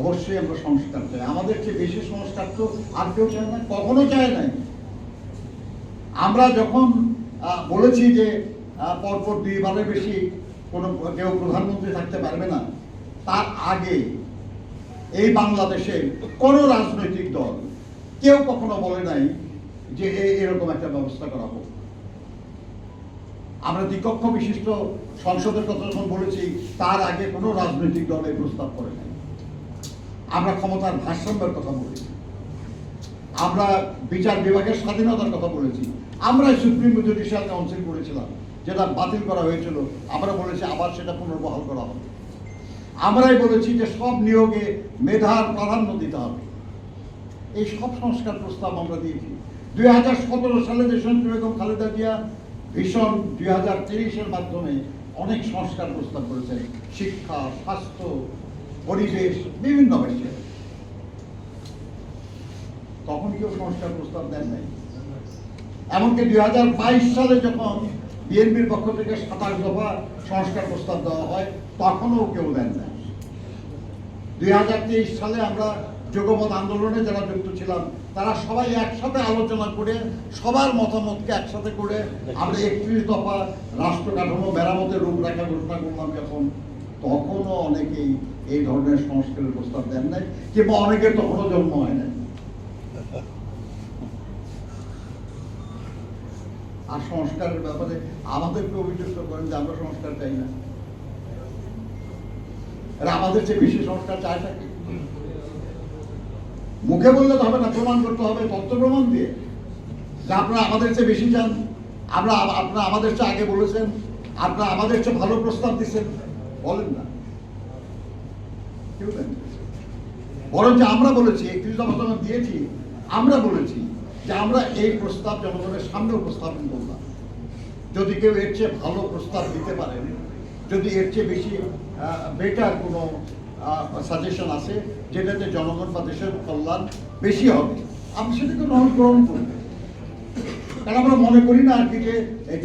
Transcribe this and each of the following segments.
অবশ্যই আমরা সংস্কার চাই। আমাদের চেয়ে বেশি সংস্কার তো আর কেউ চায় না, কখনো চায় নাই। আমরা যখন বলেছি যে পরপর দুইবারের বেশি কোনো কেউ প্রধানমন্ত্রী থাকতে পারবে না, তার আগে এই বাংলাদেশে কোনো রাজনৈতিক দল কেউ কখনো বলে নাই যে এরকম একটা ব্যবস্থা করা হোক। আমরা দ্বিকক্ষ বিশিষ্ট সংসদের কথা যখন বলেছি, তার আগে কোনো রাজনৈতিক দল এই প্রস্তাব করে নাই। আমরা ক্ষমতার ভারসাম্যের কথা বলেছি। আমরা বিচার বিভাগের স্বাধীনতার কথা বলেছি। আমরা সুপ্রিম জুডিশিয়াল কাউন্সিল করেছিলাম, যেটা বাতিল করা হয়েছিল। আমরা বলেছি, আবার সেটা পুনর্বহাল করা হবে। আমরাই বলেছি যে সব নিয়োগে মেধার প্রাধান্য দিতে হবে। এই সব সংস্কার প্রস্তাব আমরা দিয়েছি। দুই হাজার সতেরো সালে দেশনেত্রী বেগম খালেদা জিয়া ভীষণ দুই হাজার তেইশের মাধ্যমে অনেক সংস্কার প্রস্তাব করেছেন। শিক্ষা, স্বাস্থ্য পরিবেশ, বিভিন্ন বিষয়ে। তখন কেউ সংস্কার প্রস্তাব দেন নাই। এমনকি দুই হাজার বাইশ সালে যখন বিএনপির পক্ষ থেকে সাতাশ দফা সংস্কার প্রস্তাব দেওয়া হয়, তখনও কেউ দেন না দুই হাজার তেইশ সালে আমরা যোগমত আন্দোলনে যারা যুক্ত ছিলাম, তারা সবাই একসাথে আলোচনা করে, সবার মতামতকে একসাথে করে আমরা একত্রিশ দফা রাষ্ট্র কাঠামো, মেরামতের রূপরেখা ঘোষণা করলাম যখন। তখনও অনেকেই এই ধরনের সংস্কারের প্রস্তাব দেন নাই কিংবা অনেকের তখনও জন্ম হয় নাই। আর সংস্কারের ব্যাপারে আমাদেরকে অভিযুক্ত করেন যে আমরা সংস্কার চাই না। আমাদের চেয়ে বেশি সংস্কার চায় থাকে মুখে বললে তো হবে না, প্রমাণ করতে হবে, তথ্য প্রমাণ দিয়ে। যে আপনারা আমাদের চেয়ে বেশি চান, আমরা আপনারা আমাদের চেয়ে আগে বলেছেন, আপনারা আমাদের চেয়ে ভালো প্রস্তাব দিচ্ছেন, বলেন না। কেউ। বরঞ্চ আমরা বলেছি একত্রিশ দফা দিয়েছি, আমরা বলেছি যে আমরা এই প্রস্তাব জনগণের সামনে উপস্থাপন করলাম যদি কেউ এর চেয়ে ভালো প্রস্তাব দিতে পারেন, যদি এর চেয়ে বেশি বেটার কোনো সাজেশন আছে যেটাতে জনগণ বা দেশের কল্যাণ বেশি হবে আমি সেটাকে গ্রহণ গ্রহণ করি কারণ আমরা মনে করি না আর কি যে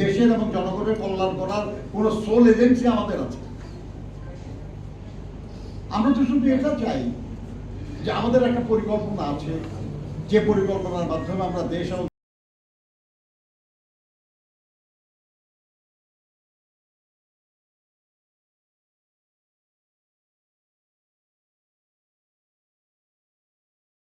দেশের এবং জনগণের কল্যাণ করার কোনো সোল এজেন্সি আমাদের আছে আমরা তো শুধু এটা চাই যে আমাদের একটা পরিকল্পনা আছে। যে পরিকল্পনার মাধ্যমে আমরা দেশ